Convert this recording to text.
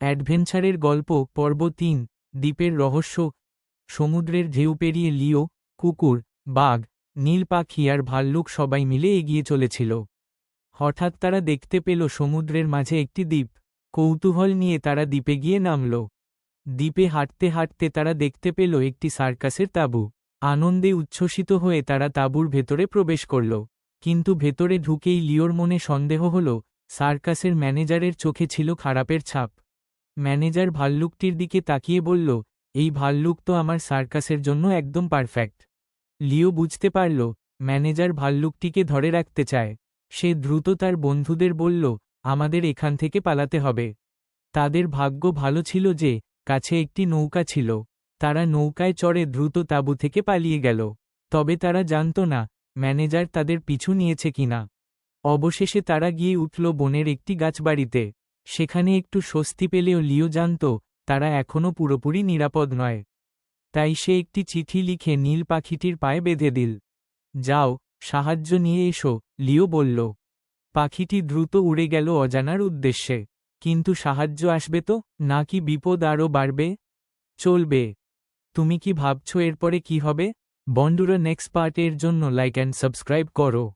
অ্যাডভেঞ্চারের গল্প, পর্ব তিন, দ্বীপের রহস্য, সমুদ্রের ঢেউ পেরিয়ে লিও, কুকুর, বাঘ, নীল পাখি আর ভাল্লুক সবাই মিলে এগিয়ে চলেছিল। হঠাৎ তারা দেখতে পেল সমুদ্রের মাঝে একটি দ্বীপ। কৌতূহল নিয়ে তারা দ্বীপে গিয়ে নামল। দ্বীপে হাঁটতে হাঁটতে তারা দেখতে পেল একটি সার্কাসের তাঁবু। আনন্দে উচ্ছ্বসিত হয়ে তারা তাঁবুর ভেতরে প্রবেশ করল। কিন্তু ভেতরে ঢুকেই লিওর মনে সন্দেহ হল, সার্কাসের ম্যানেজারের চোখে ছিল খারাপের ছাপ। ম্যানেজার ভাল্লুকটির দিকে তাকিয়ে বলল, এই ভাল্লুক তো আমার সার্কাসের জন্য একদম পারফেক্ট। লিও বুঝতে পারল, ম্যানেজার ভাল্লুকটিকে ধরে রাখতে চায়। সে দ্রুত তার বন্ধুদের বলল, আমাদের এখান থেকে পালাতে হবে। তাদের ভাগ্য ভালো ছিল যে, কাছে একটি নৌকা ছিল। তারা নৌকায় চড়ে দ্রুত তাঁবু থেকে পালিয়ে গেল। তবে তারা জানত না, ম্যানেজার তাদের পিছু নিয়েছে কিনা। অবশেষে তারা গিয়ে উঠল বনের একটি গাছবাড়িতে। সেখানে একটু স্বস্তি পেলেও লিও জানত, তারা এখনও পুরোপুরি নিরাপদ নয়। তাই সে একটি চিঠি লিখে নীল পাখিটির পায়ে বেঁধে দিল। যাও, সাহায্য নিয়ে এসো, লিও বলল। পাখিটি দ্রুত উড়ে গেল অজানার উদ্দেশ্যে। কিন্তু সাহায্য আসবে তো? নাকি বিপদ আরও বাড়বে? চলবে। তুমি কি ভাবছ এরপরে কি হবে? বন্ডুরা নেক্সট পার্টের জন্য লাইক অ্যান্ড সাবস্ক্রাইব করো।